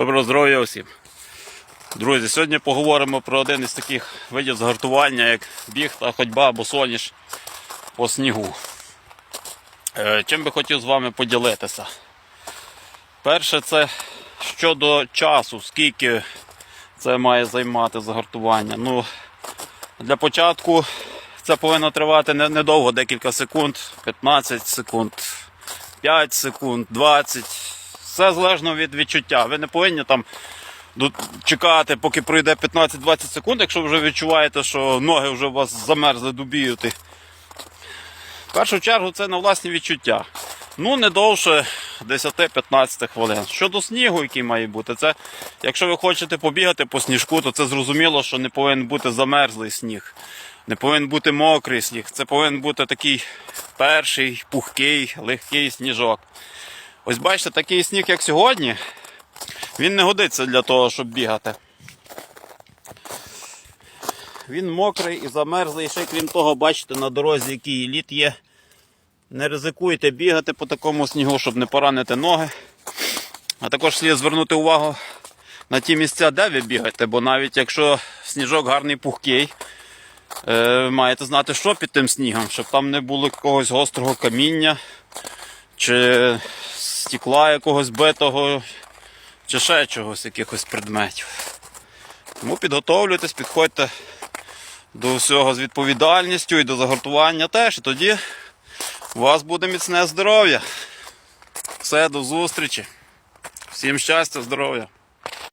Доброго здоров'я усім. Друзі, сьогодні поговоримо про один із таких видів загартування, як біг та ходьба або соніш по снігу. Е, Чим би хотів з вами поділитися? Перше, це щодо часу, скільки це має займати загартування. Ну, для початку це повинно тривати не- недовго, декілька секунд, 15 секунд, 5 секунд, 20. Все залежно від відчуття. Ви не повинні там чекати, поки пройде 15-20 секунд, якщо вже відчуваєте, що ноги вже у вас замерзли дубіюти. В першу чергу це на власні відчуття. Ну, не довше 10-15 хвилин. Щодо снігу, який має бути, це якщо ви хочете побігати по сніжку, то це зрозуміло, що не повинен бути замерзлий сніг. Не повинен бути мокрий сніг. Це повинен бути такий перший, пухкий, легкий сніжок. Ось бачите, такий сніг, як сьогодні, він не годиться для того, щоб бігати. Він мокрий і замерзлий. Ще крім того, бачите, на дорозі який лід є. Не ризикуйте бігати по такому снігу, щоб не поранити ноги. А також слід звернути увагу на ті місця, де ви бігаєте, бо навіть якщо сніжок гарний пухкий, е, маєте знати, що під тим снігом, щоб там не було якогось гострого каміння, чи стекла якогось битого, чи ще чогось, якихось предметів. Тому підготовлюйтесь, підходьте до всього з відповідальністю і до загортування теж. І тоді у вас буде міцне здоров'я. Все, до зустрічі. Всім щастя, здоров'я.